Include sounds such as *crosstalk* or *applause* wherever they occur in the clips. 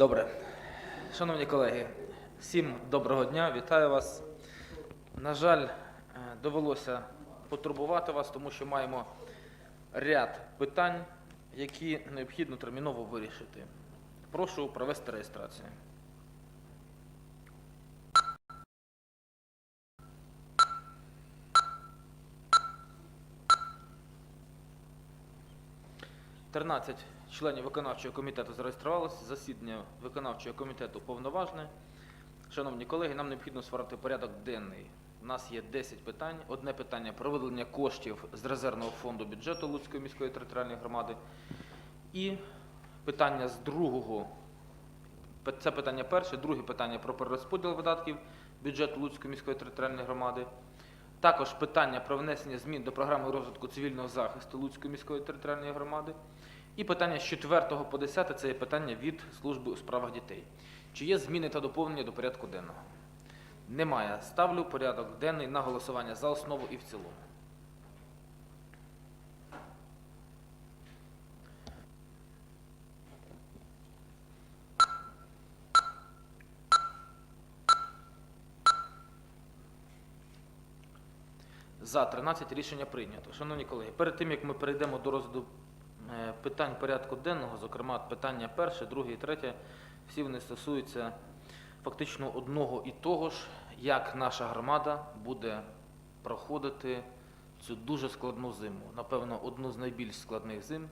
Добре. Шановні колеги, всім доброго дня, вітаю вас. На жаль, е, довелося потурбувати вас, тому що маємо ряд питань, які необхідно терміново вирішити. Прошу провести реєстрацію. Тринадцять членів виконавчого комітету зареєструвалося. Засідання виконавчого комітету повноважне. Шановні колеги, нам необхідно створити порядок денний. У нас є 10 питань. Одне питання про виділення коштів з резервного фонду бюджету Луцької міської територіальної громади. І питання з другого. Це питання перше. Друге питання про перерозподіл видатків бюджету Луцької міської територіальної громади. Також питання про внесення змін до програми розвитку цивільного захисту Луцької міської територіальної громади. І питання з 4 по 10 це є питання від служби у справах дітей. Чи є зміни та доповнення до порядку денного? Немає. Ставлю порядок денний на голосування за основу і в цілому. За 13 рішення прийнято. Шановні колеги, перед тим як ми перейдемо до розгляду е, питань порядку денного, зокрема питання перше, друге і третє, всі вони стосуються фактично одного і того ж, як наша громада буде проходити цю дуже складну зиму. Напевно, одну з найбільш складних зим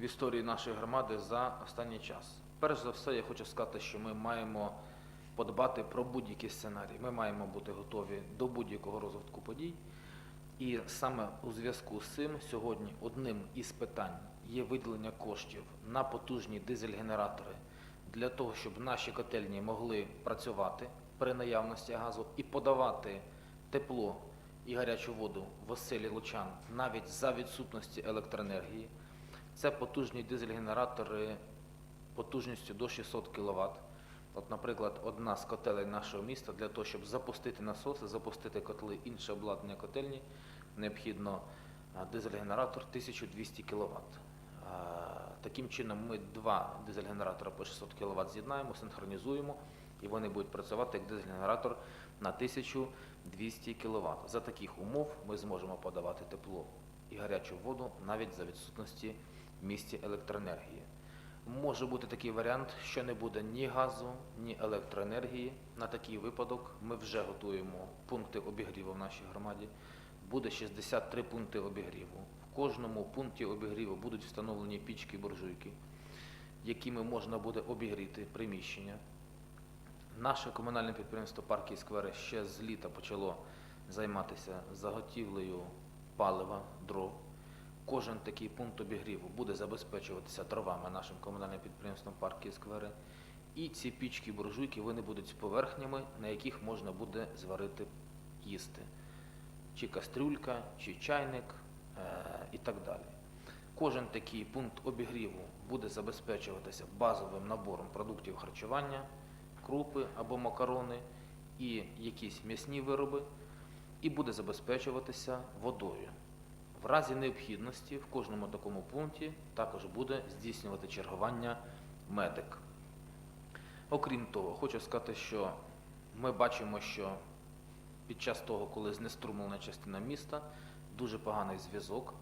в історії нашої громади за останній час. Перш за все, я хочу сказати, що ми маємо подбати про будь-який сценарій. Ми маємо бути готові до будь-якого розвитку подій. І саме у зв'язку з цим сьогодні одним із питань є виділення коштів на потужні дизель-генератори для того, щоб наші котельні могли працювати при наявності газу і подавати тепло і гарячу воду в оселі лучан навіть за відсутності електроенергії. Це потужні дизель-генератори потужністю до 600 кВт. От, наприклад, одна з котелень нашого міста для того, щоб запустити насоси, запустити котли, інше обладнання котельні, необхідно дизель-генератор 1200 кВт. Таким чином ми два дизель-генератора по 600 кВт з'єднаємо, синхронізуємо, і вони будуть працювати як дизель-генератор на 1200 кВт. За таких умов ми зможемо подавати тепло і гарячу воду навіть за відсутності в місті електроенергії. Може бути такий варіант, що не буде ні газу, ні електроенергії. На такий випадок ми вже готуємо пункти обігріву в нашій громаді. Буде 63 пункти обігріву. В кожному пункті обігріву будуть встановлені пічки буржуйки, якими можна буде обігріти приміщення. Наше комунальне підприємство Парки і сквери ще з літа почало займатися заготівлею палива, дров. Кожен такий пункт обігріву буде забезпечуватися дровами нашим комунальним підприємством Парки і сквери. І ці пічки буржуйки вони будуть поверхнями, на яких можна буде зварити їсти. Чи кастрюлька, чи чайник е- і так далі. Кожен такий пункт обігріву буде забезпечуватися базовим набором продуктів харчування, крупи або макарони і якісь м'ясні вироби, і буде забезпечуватися водою. В разі необхідності в кожному такому пункті також буде здійснювати чергування медик. Окрім того, хочу сказати, що ми бачимо, що під час того, коли знеструмлена частина міста, дуже поганий зв'язок,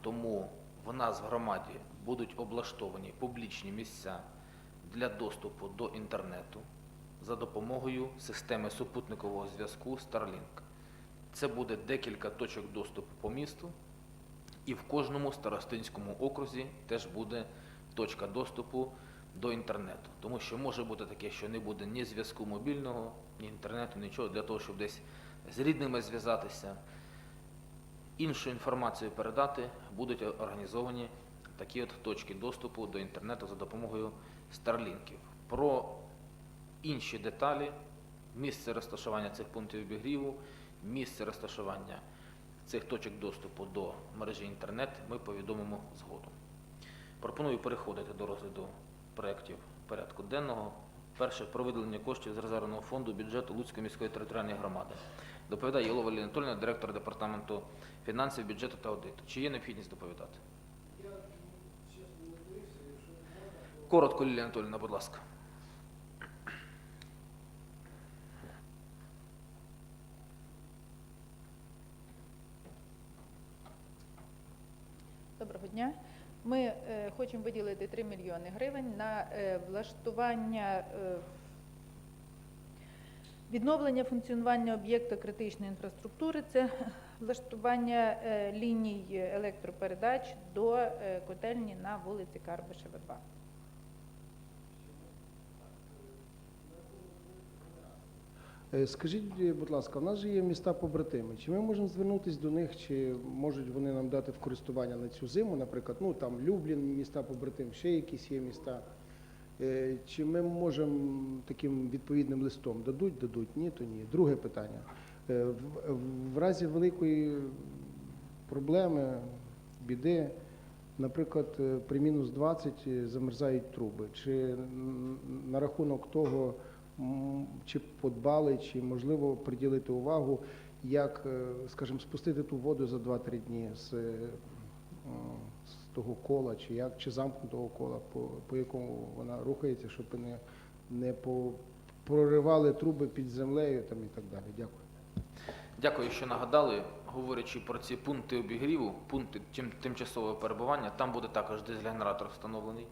тому в нас в громаді будуть облаштовані публічні місця для доступу до інтернету за допомогою системи супутникового зв'язку Starlink. Це буде декілька точок доступу по місту, і в кожному старостинському окрузі теж буде точка доступу до інтернету. Тому що може бути таке, що не буде ні зв'язку мобільного, ні інтернету, нічого для того, щоб десь з рідними зв'язатися, іншу інформацію передати, будуть організовані такі от точки доступу до інтернету за допомогою старлінків. Про інші деталі, місце розташування цих пунктів обігріву, місце розташування цих точок доступу до мережі інтернет ми повідомимо згодом. Пропоную переходити до розгляду проєктів порядку денного. Перше про виділення коштів з резервного фонду бюджету Луцької міської територіальної громади. Доповідає Єлова Лілія Анатольовна, директор департаменту фінансів, бюджету та аудиту. Чи є необхідність доповідати? Коротко, Лілія Анатолійовна, будь ласка. Доброго дня. Ми е, хочемо виділити 3 мільйони гривень на е, влаштування е, відновлення функціонування об'єкта критичної інфраструктури. Це влаштування ліній електропередач до котельні на вулиці Карбишева 2. Скажіть, е, будь ласка, у нас же є міста побратими. Чи ми можемо звернутися до них, чи можуть вони нам дати в користування на цю зиму, наприклад, ну там Люблін, міста побратим, ще якісь є міста. Е, Чи ми можемо таким відповідним листом дадуть, дадуть, ні, то ні. Друге питання. Е, В, в разі великої проблеми, біди, наприклад, при мінус 20 замерзають труби. Чи на рахунок того, чи подбали, чи можливо приділити увагу, як, е, скажімо, спустити ту воду за 2-3 дні з, е, з того кола, чи як, чи замкнутого кола, по, по якому вона рухається, щоб не, не по, проривали труби під землею там, і так далі. Дякую. Дякую, що нагадали. Говорячи про ці пункти обігріву, пункти тим- тимчасового перебування, там буде також дизель-генератор встановлений.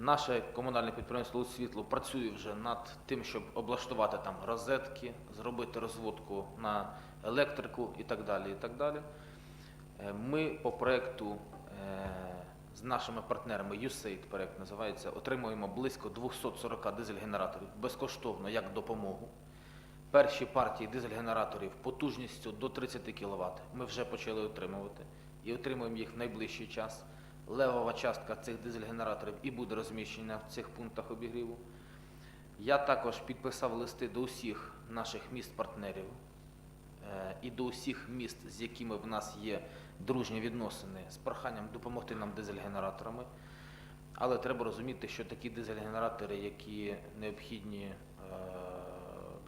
Наше комунальне підприємство «Світло» працює вже над тим, щоб облаштувати там розетки, зробити розводку на електрику і так далі. І так далі. Е, Ми по проекту е, з нашими партнерами USAID проект називається, отримуємо близько 240 дизель-генераторів безкоштовно як допомогу. Перші партії дизель-генераторів потужністю до 30 кВт ми вже почали отримувати і отримуємо їх в найближчий час. Левова частка цих дизель-генераторів і буде розміщена в цих пунктах обігріву. Я також підписав листи до усіх наших міст-партнерів е, і до усіх міст, з якими в нас є дружні відносини, з проханням допомогти нам дизель-генераторами. Але треба розуміти, що такі дизель-генератори, які необхідні е,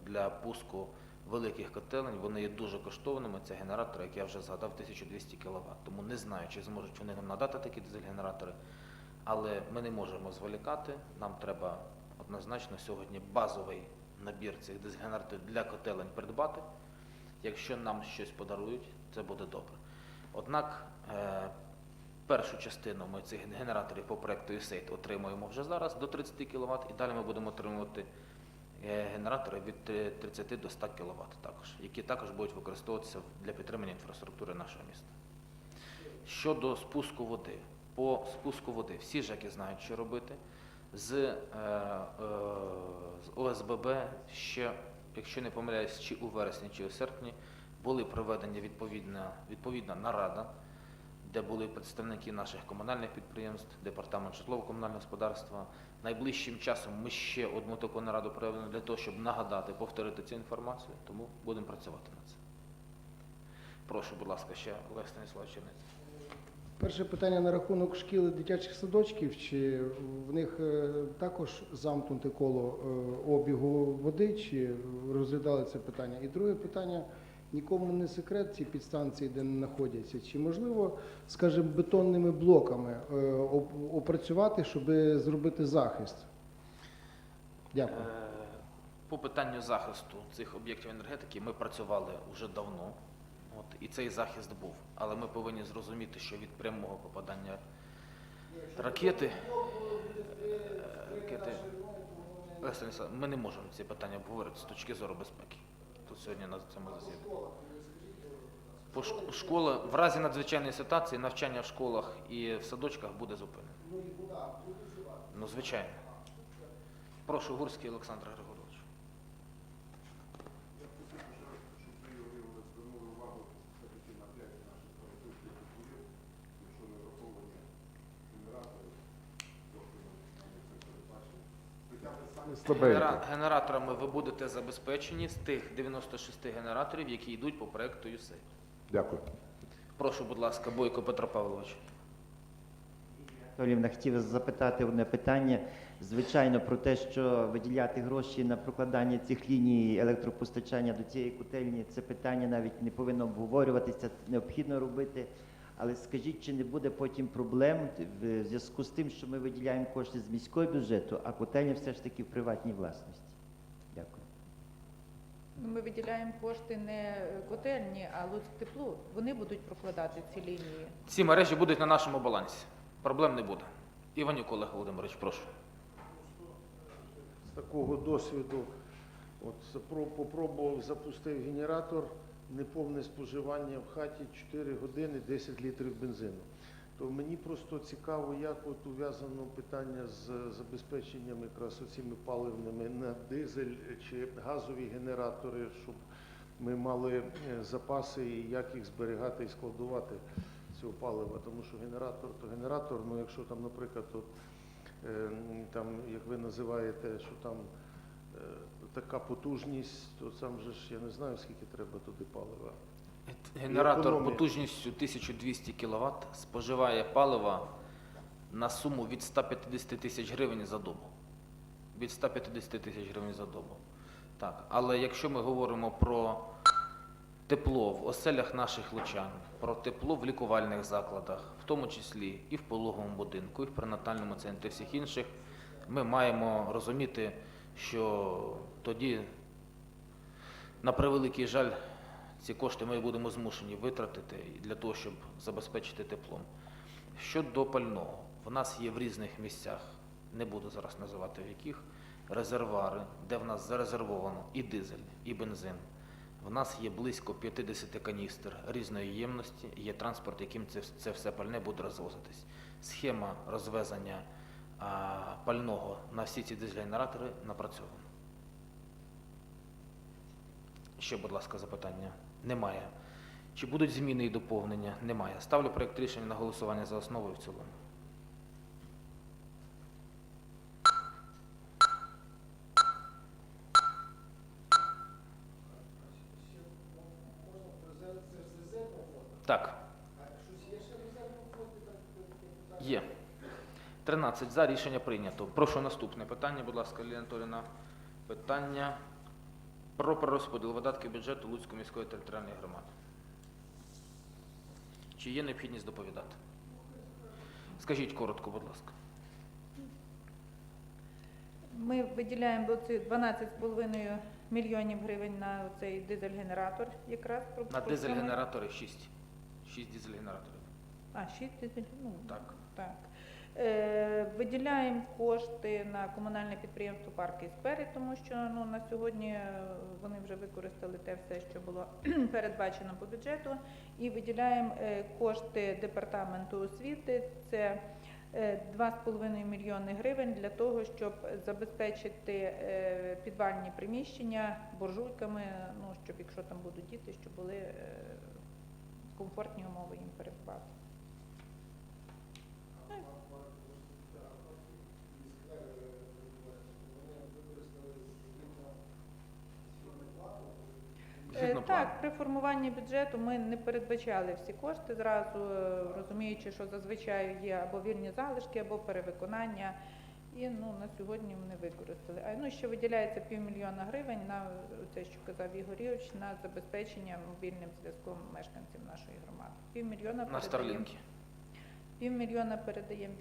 для пуску великих котелень, вони є дуже коштовними. Це генератори, як я вже згадав, 1200 кВт. Тому не знаю, чи зможуть вони нам надати такі дизель-генератори. Але ми не можемо зволікати. Нам треба однозначно сьогодні базовий набір цих дизель-генераторів для котелень придбати. Якщо нам щось подарують, це буде добре. Однак е, першу частину ми цих генераторів по проекту USAID отримуємо вже зараз до 30 кВт, і далі ми будемо отримувати генератори від е, 30 до 100 кВт також, які також будуть використовуватися для підтримання інфраструктури нашого міста. Щодо спуску води, по спуску води всі ЖЕКи знають, що робити. З, е, е, з ОСББ ще, якщо не помиляюсь, чи у вересні, чи у серпні були проведені відповідна, відповідна нарада, де були представники наших комунальних підприємств, департамент житлово-комунального господарства. Найближчим часом ми ще одну таку нараду проведемо для того, щоб нагадати, повторити цю інформацію, тому будемо працювати над цим. Прошу, будь ласка, ще Олег Станіславович Чернець. Перше питання на рахунок шкіл і дитячих садочків. Чи в них е, також замкнуте коло е, обігу води, чи розглядали це питання? І друге питання. Нікому не секрет ці підстанції, де вони знаходяться. Чи можливо, скажімо, бетонними блоками е, опрацювати, щоб зробити захист? Дякую. Е, По питанню захисту цих об'єктів енергетики ми працювали вже давно, от, і цей захист був. Але ми повинні зрозуміти, що від прямого попадання ракети, е, ракети ми не можемо ці питання обговорити з точки зору безпеки. Тут сьогодні на цьому засіданні. По школа, в разі надзвичайної ситуації навчання в школах і в садочках буде зупинено. Ну, звичайно. Прошу, Гурський Олександр Григорович. Генера- Генераторами ви будете забезпечені з тих 96 генераторів, які йдуть по проекту USAID. Дякую. Прошу, будь ласка, Бойко Петро Павлович. Анатоліївна, хотів запитати одне питання. Звичайно, про те, що виділяти гроші на прокладання цих ліній електропостачання до цієї котельні, це питання навіть не повинно обговорюватися, це необхідно робити. Але скажіть, чи не буде потім проблем в зв'язку з тим, що ми виділяємо кошти з міського бюджету, а котельня все ж таки в приватній власності? Дякую. Ну, Ми виділяємо кошти не котельні, а Луцьк тепло. Вони будуть прокладати ці лінії. Ці мережі будуть на нашому балансі. Проблем не буде. Іванюк Олег Володимирович, прошу. з такого досвіду. От попробував, запустив генератор, неповне споживання в хаті 4 години 10 літрів бензину. То мені просто цікаво, як от ув'язано питання з забезпеченням якраз оціми паливними на дизель чи газові генератори, щоб ми мали е, запаси і як їх зберігати і складувати цього палива. Тому що генератор то генератор, ну якщо там, наприклад, от, е, там, як ви називаєте, що там е, така потужність, то там же ж я не знаю, скільки треба туди палива. Генератор економія. потужністю 1200 кВт споживає палива на суму від 150 тисяч гривень за добу. Від 150 тисяч гривень за добу. Так. Але якщо ми говоримо про тепло в оселях наших лучан, про тепло в лікувальних закладах, в тому числі і в пологовому будинку, і в пренатальному центрі, всіх інших, ми маємо розуміти, що тоді, на превеликий жаль, ці кошти ми будемо змушені витратити для того, щоб забезпечити теплом. Щодо пального, в нас є в різних місцях, не буду зараз називати в яких, резервуари, де в нас зарезервовано і дизель, і бензин. В нас є близько 50 каністр різної ємності, є транспорт, яким це, це все пальне буде розвозитись. Схема розвезення а, пального на всі ці дизель-генератори напрацьована. Ще, будь ласка, запитання? Немає. Чи будуть зміни і доповнення? Немає. Ставлю проєкт рішення на голосування за основу і в цілому. Так. Є. 13 за рішення прийнято. Прошу наступне питання, будь ласка, Лілія Анатоліївна. Питання про перерозподіл видатків бюджету Луцької міської територіальної громади. Чи є необхідність доповідати? Скажіть коротко, будь ласка. Ми виділяємо оці 12,5 мільйонів гривень на цей дизель-генератор якраз. На дизель-генератори 6. 6 дизель-генераторів. А, 6 дизель, ну, Так. Так. Е, виділяємо кошти на комунальне підприємство Парки і Сквери, тому що ну, на сьогодні е, вони вже використали те все, що було *clears throat* передбачено по бюджету. І виділяємо е, кошти департаменту освіти. Це е, 2,5 мільйони гривень для того, щоб забезпечити підвальні приміщення буржуйками, ну, щоб якщо там будуть діти, щоб були комфортні умови їм перебувати. Е, Згідно плану. Так, при формуванні бюджету ми не передбачали всі кошти зразу, е, розуміючи, що зазвичай є або вільні залишки, або перевиконання. І ну, на сьогодні ми не використали. А ну, ще виділяється півмільйона гривень на те, що казав Ігор Ігорович, на забезпечення мобільним зв'язком мешканців нашої громади. Півмільйона На передаємо, півмільйона передаємо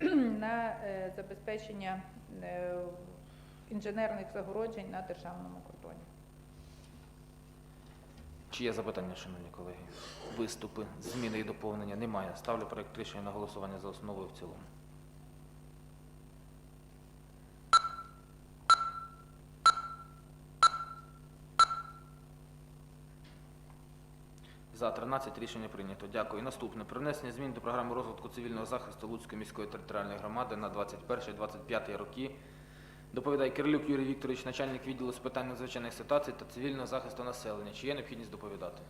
*clears throat* на е, забезпечення е, інженерних загороджень на державному кордоні. Чи є запитання, шановні колеги? Виступи, зміни і доповнення? Немає. Ставлю проєкт рішення на голосування за основу і в цілому. За 13 рішення прийнято. Дякую. Наступне. Про внесення змін до програми розвитку цивільного захисту Луцької міської територіальної громади на 21-25 роки. Доповідає Кирилюк Юрій Вікторович, начальник відділу з питань надзвичайних ситуацій та цивільного захисту населення. Чи є необхідність доповідати?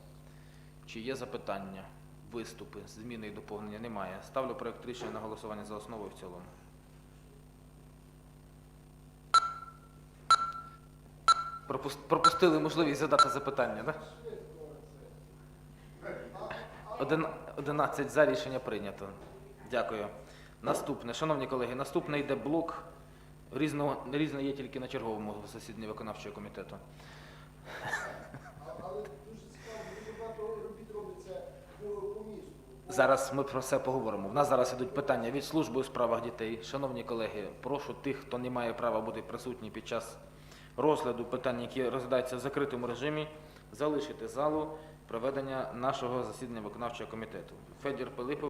Чи є запитання, виступи, зміни і доповнення? Немає. Ставлю проєкт рішення на голосування за основу і в цілому. Пропустили можливість задати запитання, так? Один, 11 за рішення прийнято. Дякую. Наступне, шановні колеги, наступне йде блок. Різного, різне є тільки на черговому засіданні виконавчого комітету. Але дуже цікаво, дуже багато робіт по, місту, Зараз ми про це поговоримо. В нас зараз ідуть питання від служби у справах дітей. Шановні колеги, прошу тих, хто не має права бути присутній під час розгляду питань, які розглядаються в закритому режимі, залишити залу проведення нашого засідання виконавчого комітету. Федір Пилипов.